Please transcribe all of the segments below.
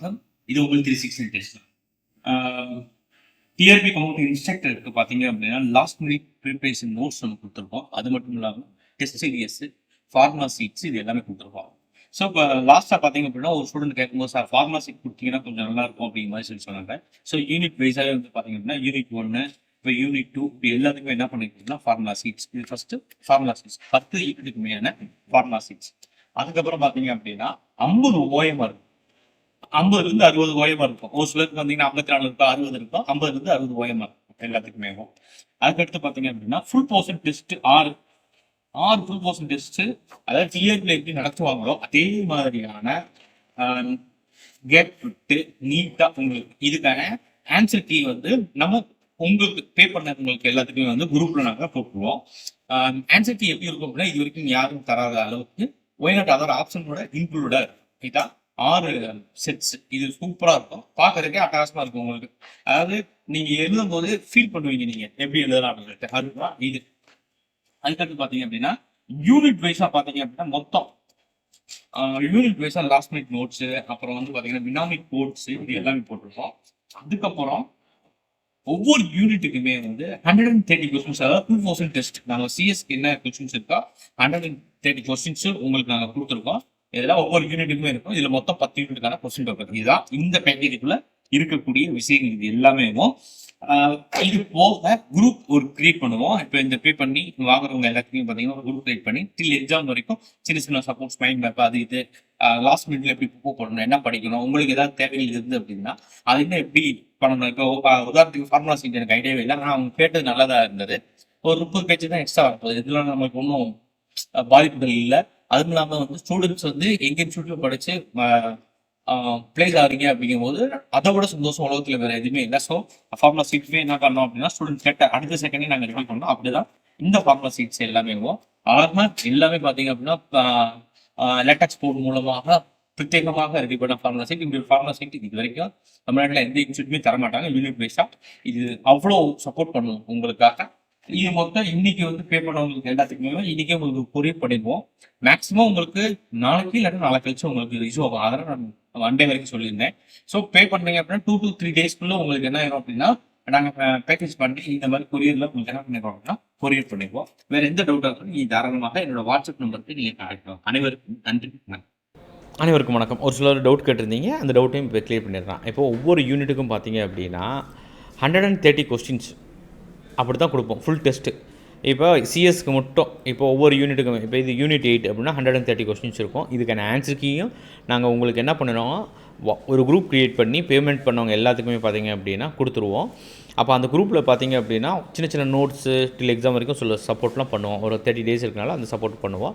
வணக்கம் இது உங்கள் த்ரீ சிக்ஸ்டி டெஸ்ட் டிஆர்பி கமௌண்ட் இன்ஸ்ட்ரக்டருக்கு பார்த்தீங்க அப்படின்னா லாஸ்ட் மினிட் ப்ரிப்பரேஷன் நோட்ஸ் நம்ம கொடுத்துருக்கோம். அது மட்டும் இல்லாமல் டெஸ்ட் சீரியஸ் ஃபார்மா சீட்ஸ் இது எல்லாமே கொடுத்துருக்கோம். ஸோ இப்போ லாஸ்ட்டாக பார்த்தீங்க அப்படின்னா ஒரு ஸ்டூடெண்ட் கேட்கும்போது சார் ஃபார்மா சீட் கொடுத்தீங்கன்னா கொஞ்சம் நல்லா இருக்கும் அப்படிங்கிற மாதிரி சொல்லி சொன்னாங்க. ஸோ யூனிட் வைஸாகவே வந்து பார்த்தீங்க அப்படின்னா யூனிட் ஒன்று இப்போ யூனிட் டூ இப்போ எல்லாத்துக்குமே என்ன பண்ணிக்கிட்டோம்னா ஃபார்முலா சீட்ஸ் இது ஃபர்ஸ்ட் ஃபார்முலா சீட்ஸ் பத்து யூனிட்டுக்குமையான ஃபார்முலா சீட்ஸ் அதுக்கப்புறம் பார்த்தீங்க அப்படின்னா ஐம்பது ஓஎம்ஆர் இருக்கும் ஐம்பதுல இருந்து அறுபது ஓயமா இருக்கும். ஒரு சிலருக்கு பார்த்தீங்கன்னா ஐம்பத்தி நாலு இருக்கும் அறுபது இருக்கும் ஐம்பதுல இருந்து அறுபது ஓயமா இருக்கும் எல்லாத்துக்குமே அதுக்கடுத்து பார்த்தீங்க அப்படின்னா ஃபுல் போர்ஷன் டெஸ்ட் ஆறு. ஆறு ஃபுல் போர்ஷன் டெஸ்ட் அதாவது டிஆர்பியில் எப்படி நடத்துவாங்களோ அதே மாதிரியான கேட் விட்டு நீட்டாக உங்களுக்கு இதுக்கான ஆன்சர் கீ வந்து நம்ம உங்களுக்கு பே பண்ணவங்களுக்கு எல்லாத்துக்குமே வந்து குரூப்ல நாங்கள் போட்டுருவோம். ஆன்சர் கீ எப்படி இருக்கும் அப்படின்னா இது வரைக்கும் யாரும் தராத அளவுக்கு ஒய்நாட் அதோட ஆப்ஷனோட இன்க்ளூடட் இதான் ஆறு um, செட்ஸ் இது சூப்பரா இருக்கும். பார்க்கறதுக்கே அட்டகாசமா இருக்கும் உங்களுக்கு. அதாவது நீங்க எழுதும் போது ஃபீல் பண்ணுவீங்க நீங்க. எப்படி எழுதலாம் அப்படின்னு சொல்லிட்டு அதுதான் இது அதுக்கடுத்து பாத்தீங்க அப்படின்னா யூனிட் வைஸா பாத்தீங்க அப்படின்னா மொத்தம் யூனிட் வைஸா லாஸ்ட் மினிட் நோட்ஸ் அப்புறம் வந்து பாத்தீங்கன்னா வினாமிக் கோட்ஸ் இது எல்லாமே போட்டிருக்கோம். அதுக்கப்புறம் ஒவ்வொரு யூனிட்டுக்குமே வந்து ஹண்ட்ரட் அண்ட் தேர்ட்டி கொஸ்டின்ஸ் அதாவது டூ தௌசண்ட் டெஸ்ட் நாங்கள் சிஎஸ்க்கு என்ன கொஸ்டின்ஸ் இருக்கோ ஹண்ட்ரட் அண்ட் தேர்ட்டி கொஸ்டின்ஸ் உங்களுக்கு நாங்கள் கொடுத்துருக்கோம். இதெல்லாம் ஒவ்வொரு யூனிட்டுக்குமே இருக்கும். இதுல மொத்தம் பத்து யூனிட்டுக்கான கொஸ்டின் பேப்பர் இதுதான் இந்த பேக்கேஜுக்குள்ள இருக்கக்கூடிய விஷயங்கள். இது எல்லாமே இது போக குரூப் ஒரு கிரியேட் பண்ணுவோம். இப்போ இந்த பே பண்ணி வாங்குறவங்க எல்லாத்துக்குமே பார்த்தீங்கன்னா ஒரு குரூப் கிரியேட் பண்ணி டில் எக்ஸாம் வரைக்கும் சின்ன சின்ன சப்போர்ட்ஸ் மைண்ட் மேப் அது இது லாஸ்ட் மினிட்ல எப்படி ப்ரிப்பேர் பண்ணணும் என்ன படிக்கணும் உங்களுக்கு ஏதாவது தேவைகள் இருந்து அப்படின்னா அது என்ன எப்படி பண்ணணும்? இப்போ உதாரணத்துக்கு ஃபார்முலா சீட் எனக்கு ஐடியாவே இல்லை ஆனால் அவங்க கேட்டது நல்லதாக இருந்தது. ஒரு முப்பது பேஜ் தான் எக்ஸ்ட்ரா வரப்போகுது. இதெல்லாம் நமக்கு ஒன்றும் பாதிப்புகள் இல்லை. அதுவும் இல்லாமல் வந்து ஸ்டூடெண்ட்ஸ் வந்து எங்கள் இன்ஸ்டியூட்ல படித்து பிளேஸ் ஆகிறீங்க அப்படிங்கும்போது அதை விட சந்தோஷம் உலகத்தில் வேறு எதுவுமே இல்லை. ஸோ ஃபார்முலா சீட்ஸுமே என்ன பண்ணோம் அப்படின்னா ஸ்டூடெண்ட் கேட்ட அடுத்த செகண்டே நாங்கள் ரெடி பண்ணோம். அப்படிதான் இந்த ஃபார்முலா சீட்ஸ் எல்லாமே ஆல்மோஸ்ட் எல்லாமே பார்த்தீங்க அப்படின்னா லேட்டக்ஸ் போர்டு மூலமாக பிரத்யேகமாக ரெடி பண்ண ஃபார்முலா சீட் இப்படி ஃபார்முலா சீட் இது வரைக்கும் தமிழ்நாட்டில் எந்த இன்ஸ்டியூட்டுமே தரமாட்டாங்க. யூனிட் வைஸா இது அவ்வளோ சப்போர்ட் பண்ணுவோம் உங்களுக்காக. இது மொத்தம் இன்னைக்கு வந்து பே பண்ணவங்களுக்கு எல்லாத்துக்குமே இன்னைக்கே உங்களுக்கு கொரியர் பண்ணிடுவோம். மேக்ஸிமம் உங்களுக்கு நாளைக்கு இல்லாட்டி நாளை கழிச்சு உங்களுக்கு ரிசீவ் ஆகும். அதெல்லாம் நான் மண்டே வரைக்கும் சொல்லியிருந்தேன். ஸோ பே பண்ணீங்க அப்படின்னா டூ டு த்ரீ டேஸ்க்குள்ள உங்களுக்கு என்ன ஆயிரும் அப்படின்னா நாங்கள் பேக்கேஜ் பண்ணி இந்த மாதிரி கொரியர்ல உங்களுக்கு என்ன பண்ணிடுவோம் அப்படின்னா கொரியர் பண்ணிடுவோம். வேற எந்த டவுட்டாக இருக்கும் நீங்கள் தாராளமாக என்னோட வாட்ஸ்அப் நம்பருக்கு நீங்க காட்டணும் அனைவருக்கும் நன்றி. அனைவருக்கும் வணக்கம். ஒரு சிலர் டவுட் கேட்டிருந்தீங்க. அந்த டவுட்டையும் இப்போ க்ளியர் பண்ணிடுறான் இப்போ ஒவ்வொரு யூனிட்டுக்கும் பார்த்தீங்க அப்படின்னா ஹண்ட்ரட் அண்ட் தேர்ட்டி கொஸ்டின்ஸ் அப்படி தான் கொடுப்போம். ஃபுல் டெஸ்ட்டு இப்போ சிஎஸ்க்கு மட்டும் இப்போ ஒவ்வொரு யூனிட்டுக்கும் இப்போ இது யூனிட் எயிட் அப்படின்னா ஹண்ட்ரட் அண்ட் தேர்ட்டி கொஸ்டின்ஸ் இருக்கும். இதுக்கான ஆன்சருக்கையும் நாங்கள் உங்களுக்கு என்ன பண்ணிடுவோம் ஒரு குரூப் க்ரியேட் பண்ணி பேமெண்ட் பண்ணவங்க எல்லாத்துக்குமே பார்த்தீங்க அப்படின்னா கொடுத்துருவோம். அப்போ அந்த குரூப்பில் பார்த்தீங்க அப்படின்னா சின்ன சின்ன நோட்ஸு டில் எக்ஸாம் வரைக்கும் சொல்ல சப்போர்ட்லாம் பண்ணுவோம். ஒரு தேர்ட்டி டேஸ் இருக்கனால அந்த சப்போர்ட் பண்ணுவோம்.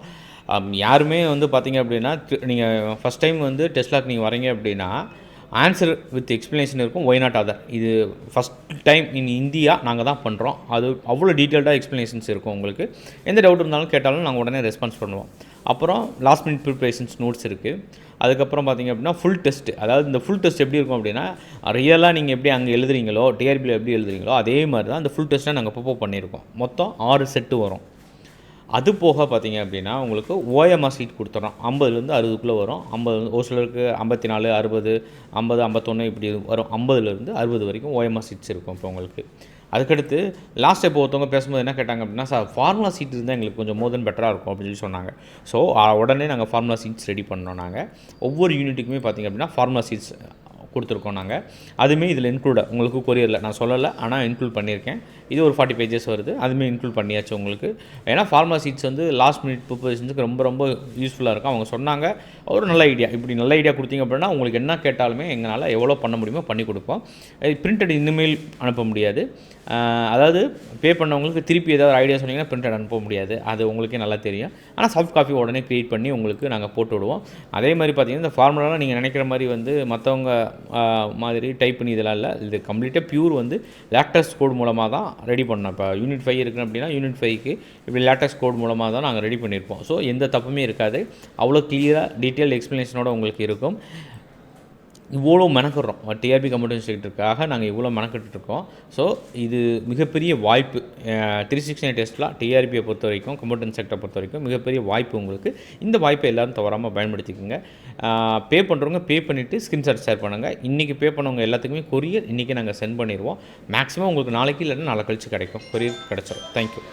யாருமே வந்து பார்த்தீங்க அப்படின்னா நீங்கள் ஃபஸ்ட் டைம் வந்து டெஸ்ட்லாக் நீங்கள் வரீங்க அப்படின்னா ஆன்சர் வித் எக்ஸ்ப்ளனேஷன் இருக்கும். ஒய் நாட் அதர் இது ஃபஸ்ட் டைம் இன் இந்தியா நாங்கள் தான் பண்ணுறோம் அது அவ்வளோ டீட்டெயில்டாக எக்ஸ்ப்ளனேஷன்ஸ் இருக்கும் உங்களுக்கு. எந்த டவுட் இருந்தாலும் கேட்டாலும் நாங்கள் உடனே ரெஸ்பான்ஸ் பண்ணுவோம். அப்புறம் லாஸ்ட் மினிட் ப்ரிப்பரேஷன்ஸ் நோட்ஸ் இருக்குது அதுக்கப்புறம் பார்த்தீங்க அப்படின்னா ஃபுல் டெஸ்ட் அதாவது இந்த ஃபுல் டெஸ்ட் எப்படி இருக்கும் அப்படின்னா ரியலாக நீங்கள் எப்படி அங்கே எழுதுறீங்களோ டிஆர்பியில் எப்படி எழுதுறீங்களோ அதே மாதிரி தான் அந்த ஃபுல் டெஸ்ட்டை நாங்கள் ப்ரிப்போர் பண்ணியிருக்கோம். மொத்தம் ஆறு செட்டு வரும். அது போக பார்த்தீங்க அப்படின்னா உங்களுக்கு ஓஎம்ஆர் சீட் கொடுத்துட்றோம் ஐம்பதுலேருந்து அறுபதுக்குள்ளே வரும். ஐம்பது ஒரு சிலருக்கு ஐம்பத்தி நாலு அறுபது ஐம்பது ஐம்பத்தொன்று இப்படி வரும். ஐம்பதுலேருந்து அறுபது வரைக்கும் ஓஎம்ஆர் சீட்ஸ் இருக்கும் இப்போ உங்களுக்கு. அதுக்கடுத்து லாஸ்ட் இப்போ ஒருத்தவங்க பேசும்போது என்ன கேட்டாங்க அப்படின்னா சார் ஃபார்முலா சீட் இருந்தால் எங்களுக்கு கொஞ்சம் மோர் தென் பெட்டராக இருக்கும் அப்படின்னு சொல்லி சொன்னாங்க. ஸோ உடனே நாங்கள் ஃபார்முலா சீட்ஸ் ரெடி பண்ணோம் நாங்கள் ஒவ்வொரு யூனிட்டுக்குமே பார்த்திங்க அப்படின்னா ஃபார்முலா சீட்ஸ் கொடுத்துருக்கோம் நாங்கள் அதுவுமே இதில் இன்க்ளூட உங்களுக்கு கொரியரில் நான் சொல்லலை ஆனால் இன்க்ளூட் பண்ணியிருக்கேன். இது ஒரு ஃபார்ட்டி பேஜஸ் வருது. அதுவுமே இன்க்ளூட் பண்ணியாச்சு உங்களுக்கு. ஏன்னா ஃபார்மா சீட்ஸ் வந்து லாஸ்ட் மினிட் ப்ரிப்பரேஷனுக்கு ரொம்ப ரொம்ப யூஸ்ஃபுல்லாக இருக்கும். அவங்க சொன்னாங்க ஒரு நல்ல ஐடியா இப்படி நல்ல ஐடியா கொடுத்தீங்க அப்படின்னா உங்களுக்கு என்ன கேட்டாலுமே எங்களால் எவ்வளோ பண்ண முடியுமோ பண்ணி கொடுப்போம். பிரிண்டட் இனிமேல் அனுப்ப முடியாது. அதாவது பே பண்ணவங்களுக்கு திருப்பி ஏதாவது ஐடியா சொன்னீங்கன்னா பிரிண்டட் அனுப்ப முடியாது. அது உங்களுக்கே நல்லா தெரியும். ஆனால் சாஃப்ட் காஃபி உடனே க்ரியேட் பண்ணி உங்களுக்கு நாங்கள் போட்டு விடுவோம். அதே மாதிரி பார்த்தீங்கன்னா இந்த ஃபார்முலாலாம் நீங்கள் நினைக்கிற மாதிரி வந்து மற்றவங்க மாதிரி டைப் பண்ணி இதெல்லாம் இல்லை. இது கம்ப்ளீட்டாக பியூர் வந்து லேட்டஸ்ட் கோட் மூலமாக தான் ரெடி பண்ணோம். இப்போ யூனிட் ஃபைவ் இருக்குன்னு அப்படின்னா யூனிட் ஃபைவ்க்கு இப்படி லேட்டஸ்ட் கோட் மூலமாக தான் நாங்கள் ரெடி பண்ணியிருப்போம் ஸோ எந்த தப்புமே இருக்காது. அவ்வளோ கிளியராக டீட்டெயில் எக்ஸ்ப்ளனேஷனோட உங்களுக்கு இருக்கும். இவ்வளோ மெனக்கிடுறோம். டிஆர்பி கம்ப்யூட்டர் இன்ஸ்டியூட்டுக்காக நாங்கள் இவ்வளோ மெனக்கிட்டு இருக்கோம் ஸோ இது மிகப்பெரிய வாய்ப்பு. த்ரீ சிக்ஸ்டி நைன் டெஸ்ட்லாம் டிஆர்பியை பொறுத்த வரைக்கும் கம்ப்யூட்டர் செக்டரை பொறுத்த வரைக்கும் மிகப்பெரிய வாய்ப்பு உங்களுக்கு. இந்த வாய்ப்பை எல்லாரும் தவறாமல் பயன்படுத்திக்கோங்க. பே பண்ணுறவங்க பே பண்ணிவிட்டு ஸ்கிரீன்ஷாட் ஷேர் பண்ணுங்கள் இன்றைக்கி பே பண்ணவங்க எல்லாத்துக்குமே கொரியர் இன்றைக்கி நாங்கள் சென்ட் பண்ணிடுவோம். மேக்ஸிமம் உங்களுக்கு நாளைக்கு இல்லைன்னா நாளை கழிச்சு கிடைக்கும். கொரியர் கிடச்சிரும். தேங்க்யூ